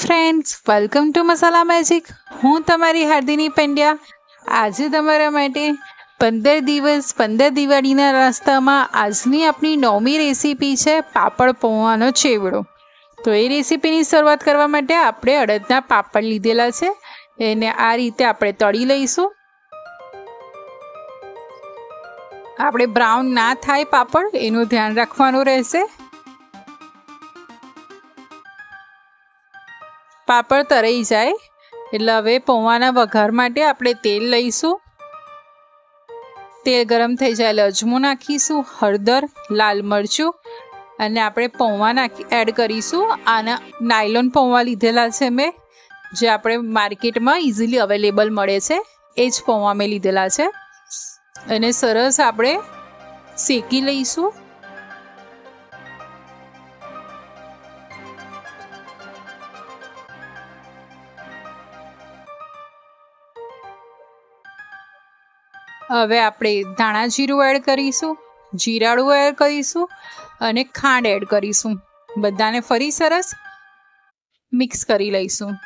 Friends welcome to Masala magic હું તમારી હાર્દિની પંડ્યા. આજે તમારા માટે પંદર દિવસ, પંદર દિવાળીના રસ્તામાં આજની આપણી નવમી રેસીપી છે પાપડ પૌવાનો ચેવડો. તો એ રેસીપીની શરૂઆત કરવા માટે આપણે અડદના પાપડ લીધેલા છે. એને આ રીતે આપણે તળી લઈશું. આપણે બ્રાઉન ના થાય પાપડ, એનું ધ્યાન રાખવાનું રહેશે. પાપડ તરાઈ જાય. એટલે હવે પૌવાના વઘાર માટે આપણે તેલ લઈશું. તેલ ગરમ થઈ જાય એટલે અજમો નાખીશું, હળદર, લાલ મરચું અને આપણે પૌવા નાખી, એડ કરીશું. આના નાયલોન પૌવા લીધેલા છે મેં, જે આપણે માર્કેટમાં ઇઝીલી અવેલેબલ મળે છે. એ જ પૌવા મેં લીધેલા છે. અને સરસ આપણે શેકી લઈશું. હવે આપણે ધાણા જીરું એડ કરીશું જીરાળું એડ કરીશું અને ખાંડ એડ કરીશું. બધાને ફરી સરસ મિક્સ કરી લઈશું.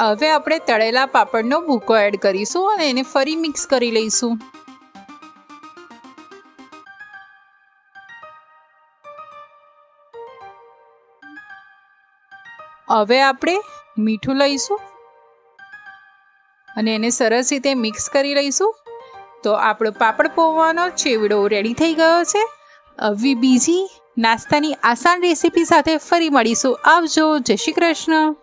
હવે આપણે તળેલા પાપડનો ભૂકો એડ કરીશું અને એને ફરી મિક્સ કરી લઈશું. હવે આપણે મીઠું લઈશું. અને એને સરસ રીતે મિક્સ કરી લઈશું. તો આપણો પાપડ પૌવાનો ચેવડો રેડી થઈ ગયો છે. હવે બીજી નાસ્તાની આસાન રેસીપી સાથે ફરી મળીશું. આવજો. જય શ્રી કૃષ્ણ.